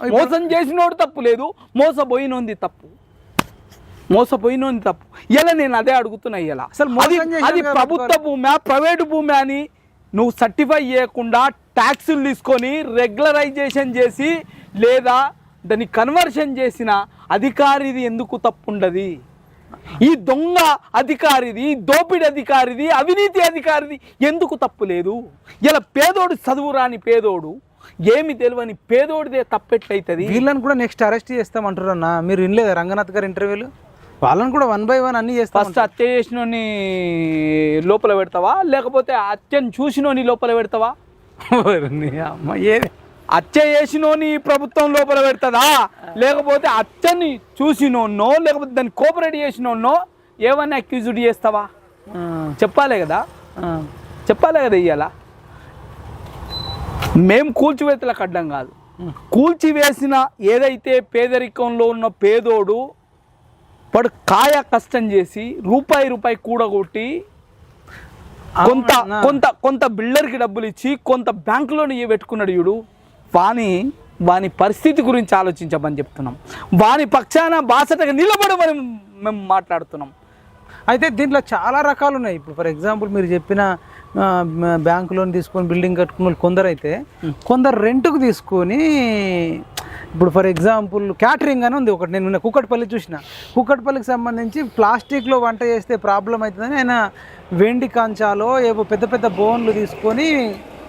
మోసం చేసినోడు తప్పు లేదు మోసపోయినోంది తప్పు. మోసపోయినోంది తప్పు. ఇలా నేను అదే అడుగుతున్నా ఇలా? అసలు అది ప్రభుత్వ భూమి ప్రైవేట్ భూమి అని నువ్వు సర్టిఫై చేయకుండా ట్యాక్సులు తీసుకొని రెగ్యులరైజేషన్ చేసి లేదా దాన్ని కన్వర్షన్ చేసిన అధికారిది ఎందుకు తప్పుండది? ఈ దొంగ అధికారిది దోపిడి అధికారిది అవినీతి అధికారిది ఎందుకు తప్పు లేదు? ఇలా పేదోడు చదువు రాని పేదోడు ఏమి తెలియని పేదోడిదే తప్పెట్లయితుంది వీళ్ళని కూడా నెక్స్ట్ అరెస్ట్ చేస్తామంటారు అన్న మీరు వినలేదా రంగనాథ్ గారి ఇంటర్వ్యూలు వాళ్ళని కూడా వన్ బై వన్ అన్ని చేస్తాం ఫస్ట్ హత్య చేసినోని లోపల పెడతావా? లేకపోతే హత్యను చూసినోని లోపల పెడతావా? అమ్మ ఏది హత్య చేసినోని ప్రభుత్వం లోపల పెడతదా? లేకపోతే హత్యని చూసినోన్నో లేకపోతే దాన్ని కోఆపరేట్ చేసినోన్నో ఏమన్నా అక్యూజ్డ్ చేస్తావా? చెప్పాలే కదా. చెప్పాలే కదా ఇయ్యాల. మేం కూల్చివేతలకు అడ్డం కాదు. కూల్చివేసిన ఏదైతే పేదరికంలో ఉన్న పేదోడు వాడు కాయ కష్టం చేసి రూపాయి రూపాయి కూడగొట్టి కొంత. కొంత కొంత బిల్డర్కి డబ్బులు ఇచ్చి కొంత బ్యాంకులోని పెట్టుకున్నాడు వీడు వాని వాని పరిస్థితి గురించి ఆలోచించమని చెప్తున్నాం. వాని పక్షాన బాసటగా నిలబడమని మేము మాట్లాడుతున్నాం. అయితే దీంట్లో చాలా రకాలు ఉన్నాయి. ఇప్పుడు ఫర్ ఎగ్జాంపుల్ మీరు చెప్పిన బ్యాంక్ లోన్ తీసుకొని బిల్డింగ్ కట్టుకున్న వాళ్ళు కొందరు అయితే కొందరు రెంట్కు తీసుకొని ఇప్పుడు ఫర్ ఎగ్జాంపుల్ క్యాటరింగ్ అని ఉంది ఒకటి. నేను కుక్కట్పల్లి చూసిన. కుక్కట్పల్లికి సంబంధించి ప్లాస్టిక్లో వంట చేస్తే ప్రాబ్లం అవుతుందని ఆయన వెండి కంచాలో ఏవో పెద్ద పెద్ద బోన్లు తీసుకొని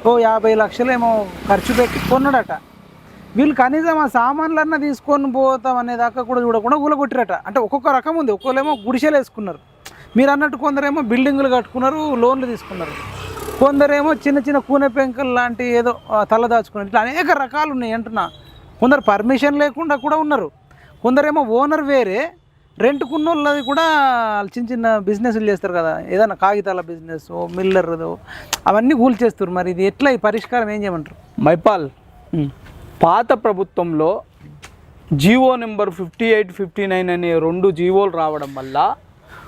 ఓ యాభై లక్షలు ఏమో ఖర్చు పెట్టి కొన్నాడట. వీళ్ళు కనీసం ఆ సామాన్లన్నా తీసుకొని పోతాం అనే దాకా కూడా చూడకుండా ఊలగొట్టిరట. అంటే ఒక్కొక్క రకం ఉంది. ఒక్కోలేమో గుడిసెలు వేసుకున్నారు. మీరు అన్నట్టు కొందరేమో బిల్డింగులు కట్టుకున్నారు లోన్లు తీసుకున్నారు. కొందరేమో చిన్న చిన్న కూనె పెంకలు లాంటి ఏదో ఆ, తల దాచుకున్నారు ఇట్లా అనేక రకాలు ఉన్నాయి అంటున్నా. కొందరు పర్మిషన్ లేకుండా కూడా ఉన్నారు. కొందరేమో ఓనర్ వేరే రెంట్కున్న వాళ్ళది కూడా వాళ్ళు చిన్న చిన్న బిజినెస్లు చేస్తారు కదా. ఏదైనా కాగితాల బిజినెస్ మిల్లర్ అవన్నీ కూల్చేస్తారు మరి ఇది ఎట్లా ఈ పరిష్కారం ఏం చేయమంటారు? మైపాల్ పాత ప్రభుత్వంలో GO number fifty eight fifty nine అనే రెండు జీవోలు రావడం వల్ల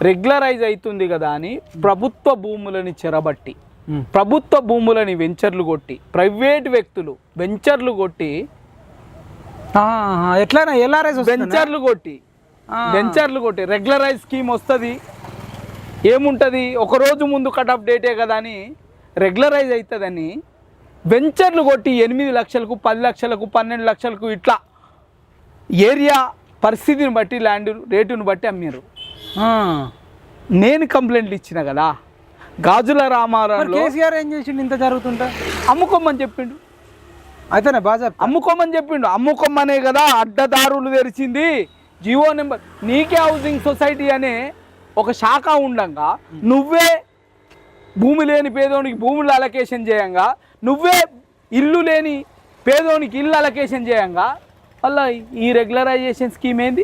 రెగ్యులరైజ్ అవుతుంది కదా అని ప్రభుత్వ భూములని చెరబట్టి. ప్రభుత్వ భూములని వెంచర్లు కొట్టి ప్రైవేట్ వ్యక్తులు వెంచర్లు కొట్టి ఆహా, ఎట్లైనా ఎల్ఆర్ఎస్ వెంచర్లు కొట్టి వెంచర్లు కొట్టి రెగ్యులరైజ్ స్కీమ్ వస్తుంది ఏముంటుంది? ఒక రోజు ముందు కట్ ఆఫ్ డేటే కదా అని రెగ్యులరైజ్ అవుతుందని వెంచర్లు కొట్టి ఎనిమిది లక్షలకు పది లక్షలకు పన్నెండు లక్షలకు ఇట్లా ఏరియా పరిస్థితిని బట్టి ల్యాండ్ రేటుని బట్టి అమ్మారు నేను కంప్లైంట్లు ఇచ్చిన కదా. గాజుల రామారావులో కేసీఆర్ ఏం చేసిండు? ఇంత జరుగుతుంటా? అమ్ముకోమని చెప్పిండు. అయితేనే బాగా చెప్తా. అమ్ముకోమని చెప్పిండు. అమ్ముకోమనే కదా అడ్డదారులు తెరిచింది. జియో నెంబర్ నీకే హౌసింగ్ సొసైటీ అనే ఒక శాఖ ఉండంగా నువ్వే భూమి లేని పేదోనికి భూములు అలొకేషన్ చేయంగా నువ్వే ఇల్లు లేని పేదోనికి ఇల్లు అలొకేషన్ చేయంగా మళ్ళీ ఈ రెగ్యులరైజేషన్ స్కీమ్ ఏంది?